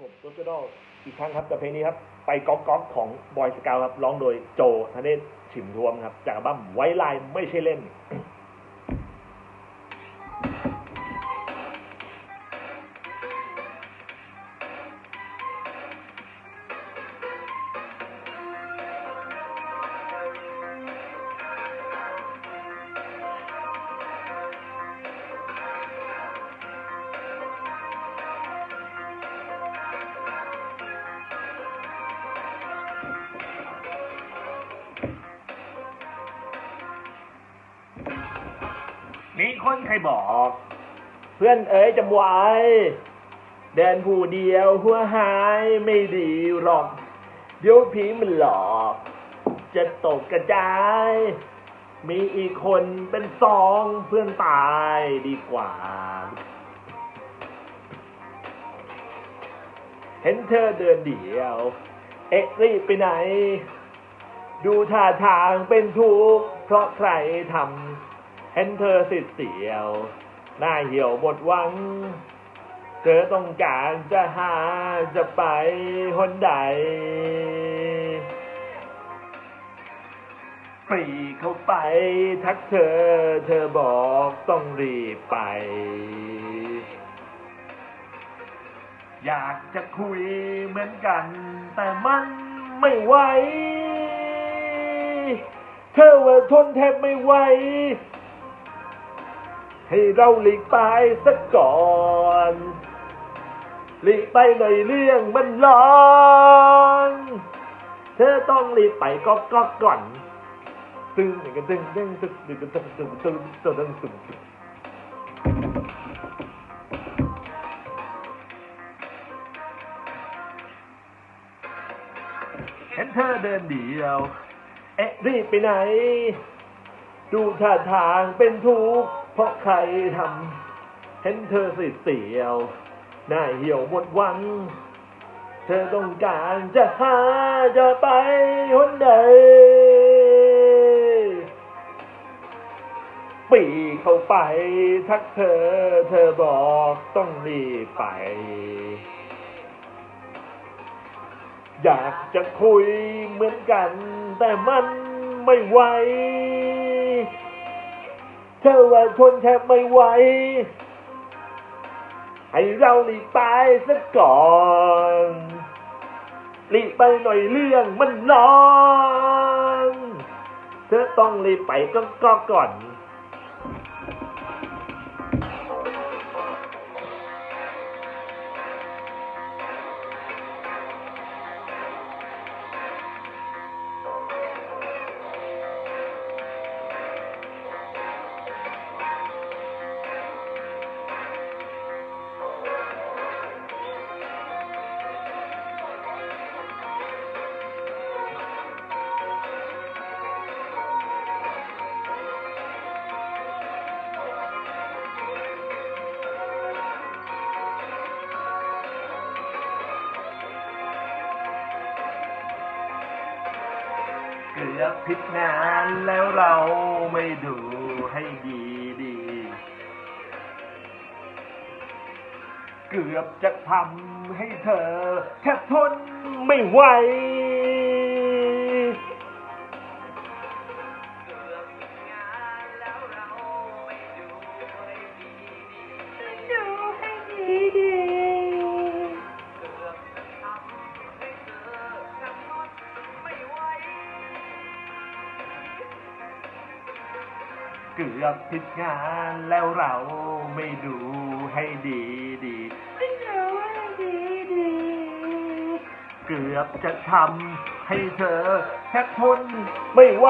กับผมตัวโดอีกครั้งครับกับเพลงนี้ครับ ไปก๊อกก๊อกของบอยสกาวครับร้องโดยโจธเนศฉิมทวมครับ จากอัลบั้มไว้ลายไม่ใช่เล่น มีคนใครบอก เพื่อนเอ๋ยจำไว้เดินผู้เดียวหัวหายไม่ดีหรอก เดี๋ยวผีมันหลอก จะตกกระจาย มีอีกคนเป็นสองเพื่อนตายดีกว่า เห็นเธอเดินเดี่ยว เอ๊ะรีไปไหน ดูท่าทางเป็นทุกข์เพราะใครทำ เห็นเธอสิเสียว หน้าเหี่ยวหมดหวัง เธอต้องการจะหาจะไปหนใดปรีเข้าไปทักเธอ เธอบอกต้องรีบไป อยากจะคุยเหมือนกัน แต่มันไม่ไหว เธอว่าทนแทบไม่ไหว ให้เราหลีกไปสักก่อนหลีกไปหน่อยเรื่องมันร้อนเธอต้องรีบไปก็ก็ก่อนตึงหนึ่งกันตึงตึงตึงตึงตึงตึงตึงตึงตึงตึงตึงเห็นเธอเดินเดียว เอ๊ะรีบไปไหน ดูท่าทางเป็นทุกข์ เพราะใครทำเห็นเธอสิเสียวหน้าเหี่ยวหมดหวัง เธอต้องการจะหาจะไปหนใดปีเข้าไปทักเธอ เธอบอกต้องรีบไป อยากจะคุยเหมือนกัน แต่มันไม่ไหว เธอว่าทนแทบไม่ไหว ให้เราหลีกไปซะก่อนหลีกไปหน่อยเรื่องมันร้อน เธอต้องรีบไปก็ก็ก่อน เกือบผิดงานแล้วเราไม่ดูให้ดีดี เกือบจะทำให้เธอ แทบทนไม่ไหว เกือบผิดงานแล้วเราไม่ดูให้ดีดีไม่ดูให้ดีดีเกือบจะทำให้เธอแทบทนไม่ไหว